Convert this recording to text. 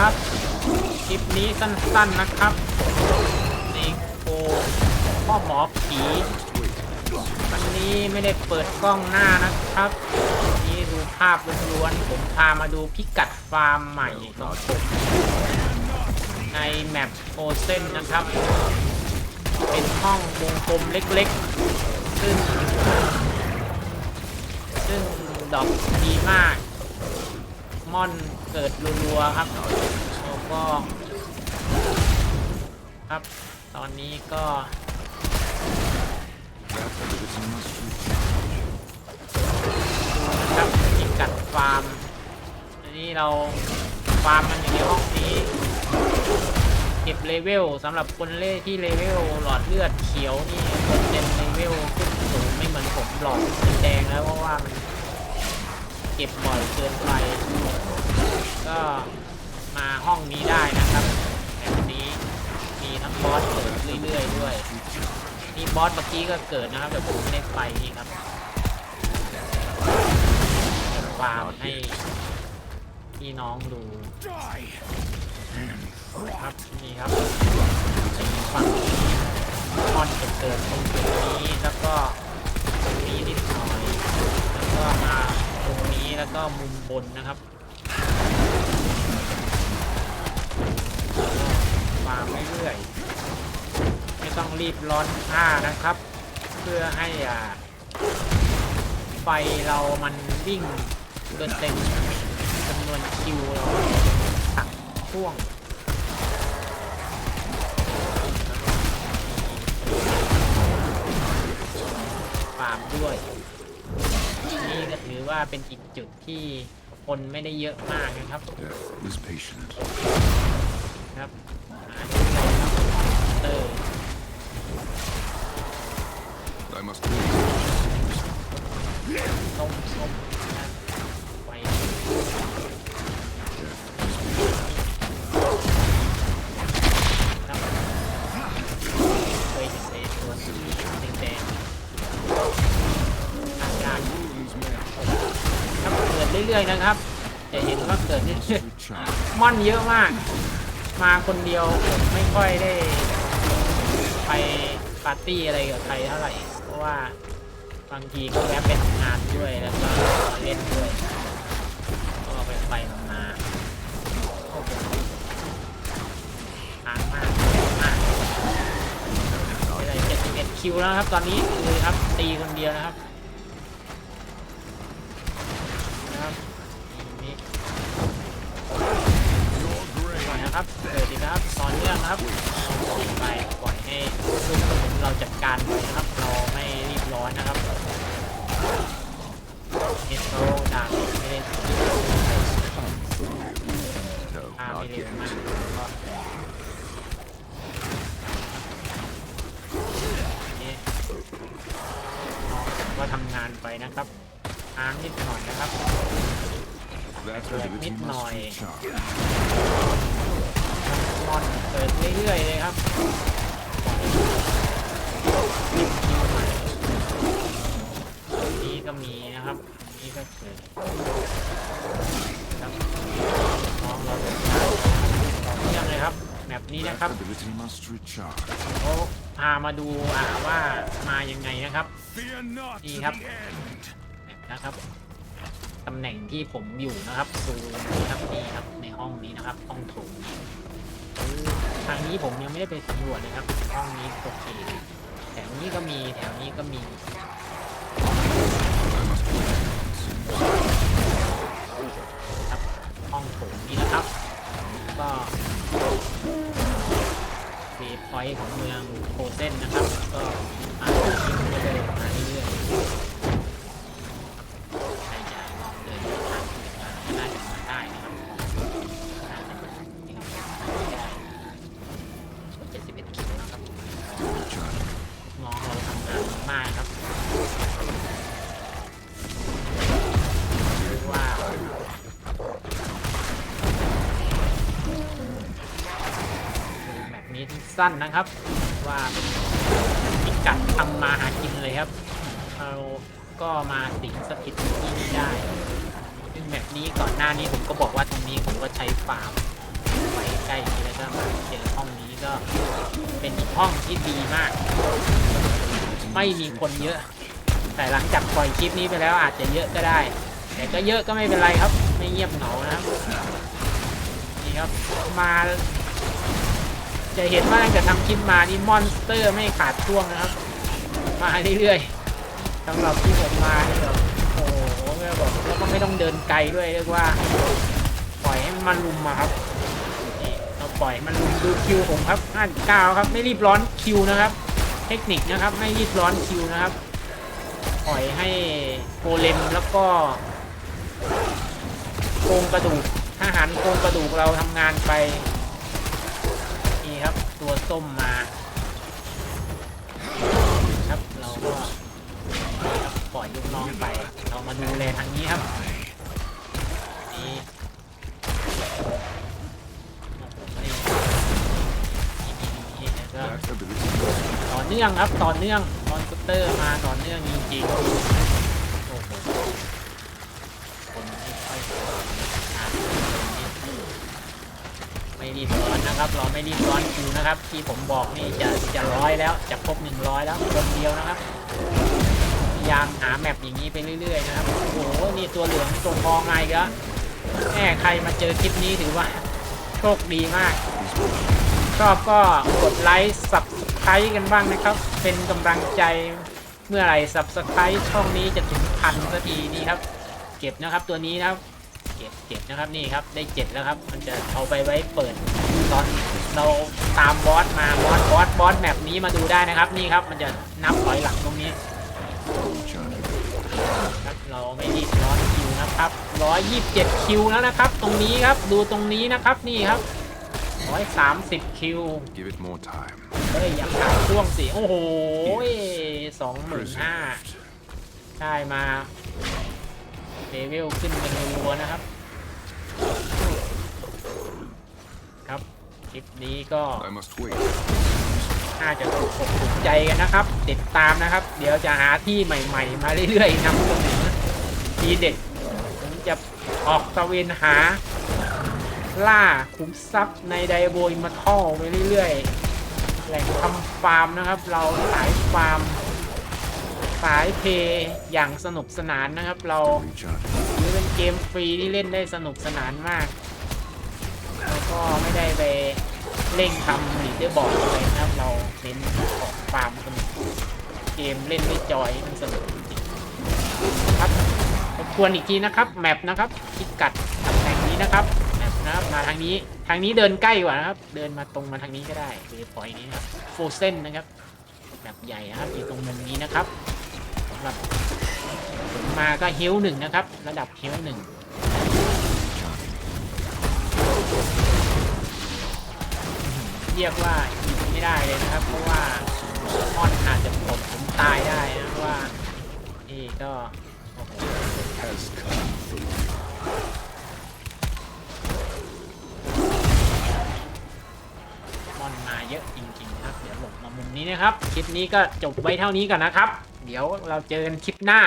ครับ คลิปนี้สั้นๆนะครับนี่โกพ่อหมอผีวันนี้ไม่ได้เปิดกล้องหน้านะครับ นี่ดูภาพล้วนๆผมพามาดูพิกัดฟาร์มใหม่ของผมในแมปโอเซนนะครับ เป็นห้องวงกลมเล็กๆ ซึ่ง ซึ่งดอกดีมาก ม่อนเกิดรัวๆครับแล้วก็ครับ ตอนนี้ก็นะครับพิกัดฟาร์มอันนี้เราฟาร์มมันอยู่ในห้องนี้เก็บเลเวลสำหรับคนเล่ที่เลเวลหลอดเลือดเขียวนี่เต็มเลเวลขึ้นสูงไม่เหมือนผมหลอดแดงแล้วเพราะว่ามัน ก็บบ่อยเกินไปก็มาห้องนี้ได้นะครับแบบนี้มีทั้งบอสเกิดเรื่อยๆด้วยนี่บอสเมื่อกี้ก็เกิดนะครับแต่ผมไม่ได้ไปนี่ครับจะฟาร์มให้พี่น้องดูครับนี่ครับ ก็มุมบนนะครับฟาร์มเรื่อยๆไม่ต้องรีบร้อนผ้านะครับ เพื่อให้อ่าไฟเรามันวิ่งเกินเต็มจำนวนคิวเราตักช่วงฟาร์มด้วย ว่าเป็นอีกจุดที่คนไม่ได้เยอะมากนะครับ Death is patient. ครับหาดูได้ครับเตอร์ I must ต้มส้ม เกิดเรื่อยๆนะครับจะเห็นว่าเกิดเรื่อยๆม่อนเยอะมาก มาคนเดียวผมไม่ค่อยได้ไปปาร์ตี้อะไรกับใครเท่าไหร่ เพราะว่าบางทีก็แวะไปทำงานด้วยแล้วก็เล่นด้วยก็ไปไปมาโอ้โหทางมากมากเลยเจ็ดสิบเอ็ดคิวแล้วครับตอนนี้คือครับตีคนเดียวนะครับ นะครับไปปล่อยให้ลูกสมุนเราจัดการไปนะครับ เราไม่รีบร้อนนะครับเฮดโรดาไม่ได้ No, พาไป not เร็วมากก็นี่น้องก็ทำงานไปนะครับอ้างนิดหน่อยนะครับ That Right, ability mid must noise. recharge. มอนเปิดเรื่อยๆเลยครับนี่ก็มีนะครับนี่ก็เกิดครับน้องเราจะต่อเนื่องเลยครับแบบนี้นะครับเขาพามาดูอ่าว่ามายังไงนะครับ Fear not to the end. นะครับตำแหน่งที่ผมอยู่นะครับดูนี่ครับนี่ครับในห้องนี้นะครับห้องโถงางนี้ผมยังไม่ได้ไปสำรวจเลยครับ ห้องนี้โอเคแถวนี้ก็มีแถวนี้ก็มีครับห้องโถงนี้นะครับ ก็เวพอยต์ของเมืองโคเซนนะครับ ก็มาที่มันก็เดินมาเรื่อยๆ สั้นนะครับ ว่าพิกัดทำมาหากินเลยครับเราก็มาสิงสถิตที่นี่ได้ซึ่งแบบนี้ก่อนหน้านี้ผมก็บอกว่าตรงนี้ผมก็ใช้ฟาร์มไปใกล้นี้แล้วก็มาเจอห้องนี้ก็เป็นอีกห้องที่ดีมาก ไม่มีคนเยอะ แต่หลังจากปล่อยคลิปนี้ไปแล้วอาจจะเยอะก็ได้ แต่ก็เยอะก็ไม่เป็นไรครับ ไม่เงียบเหงานะครับนี่ครับมา จะเห็นว่าตั้งแต่ทำคลิปมานี่มอนสเตอร์ไม่ขาดช่วงนะครับ มาเรื่อยๆสำหรับที่ผมมานี่แบบโอ้โหแม่บแล้วก็ไม่ต้องเดินไกลด้วยเรียกว่า ปล่อยให้มันลุมมาครับเราปล่อยมันลุมดูคิวผมครับ59ครับ ไม่รีบร้อนคิวนะครับ เทคนิคนะครับ ไม่รีบร้อนคิวนะครับ ปล่อยให้โกเลมแล้วก็โครงกระดูกทหารโครงกระดูกเราทำงานไป ครับ ตัวส้มมาครับเราก็ปล่อยลูกน้องไป เรามาดูแลทางนี้ครับนี่ต่อเนื่องครับต่อเนื่องมอนสเตอร์มาต่อเนื่องจริงๆ ไม่รีบร้อนนะครับ เราไม่รีบร้อนคิวนะครับ ที่ผมบอกนี่จะจะร้อยแล้วจะครบหนึ่งร้อยแล้วคนเดียวนะครับพยายามหาแมปอย่างนี้ไปเรื่อยๆนะครับโอ้โหนี่ตัวเหลืองตัวทองไงก็แม่ใครมาเจอคลิปนี้ถือว่าโชคดีมากชอบก็กดไลค์สับสไครต์กันบ้างนะครับ เป็นกำลังใจเมื่อไหร่สับสไครต์ช่องนี้จะถึงพันสักทีนี่ครับ เก็บนะครับตัวนี้นะครับ เก็บเก็บนะครับนี่ครับได้เจ็ดแล้วครับ มันจะเอาไปไว้เปิดตอนเราตามบอสมาบอสบอสบอสแมปนี้มาดูได้นะครับ นี่ครับมันจะนับถอยหลังตรงนี้ charging. ครับเราไม่รีบร้อนคิวนะครับ127คิวแล้วนะครับ ตรงนี้ครับดูตรงนี้นะครับนี่ครับ130คิว Give it more time. เฮ้ยอยากขายช่วงสิโอ้โหสองหมื่นห้า Preserved. ได้มา เลเวลขึ้นเป็นรัวๆนะครับ ครับคลิปนี้ก็ I must wait. น่าจะถูกอกถูกใจกันนะครับ ติดตามนะครับ เดี๋ยวจะหาที่ใหม่ ๆ มาเรื่อยๆนำเสนอทีเด็ดผมจะออกตะเวนหา ล่าขุมทรัพย์ในไดโบยมาท่อไปเรื่อยๆ แหล่งทำฟาร์มนะครับ เราสายฟาร์ม สายเพย์อย่างสนุกสนานนะครับ เรา Recharging. หรือเป็นเกมฟรีที่เล่นได้สนุกสนานมาก แล้วก็ไม่ได้ไปเร่งทำหรือได้บอกอะไรนะครับ เราเน้นของฟาร์มสนุกเกมเล่นไม่จอยมันสนุกจริงๆครับรบกวนอีกทีนะครับแมปนะครับพิกัดตำแหน่งนี้นะครับแมปนะครับมาทางนี้ทางนี้เดินใกล้กว่านะครับ เดินมาตรงมาทางนี้ก็ได้เวปอยนี้นะครับโฟเซนนะครับแบบใหญ่นะครับอยู่ตรงมุมนี้นะครับ สำหรับมาก็เฮลหนึ่งนะครับ ระดับเฮลหนึ่งเรียกว่ายิงไม่ได้เลยนะครับ เพราะว่ามอนอาจจะกดผมตายได้นะว่านี่ก็โอ้โหมอนมาเยอะจริงๆครับ เดี๋ยวหลบมามุมนี้นะครับ คลิปนี้ก็จบไว้เท่านี้ก่อนนะครับ เดี๋ยวเราเจอกันคลิปหน้า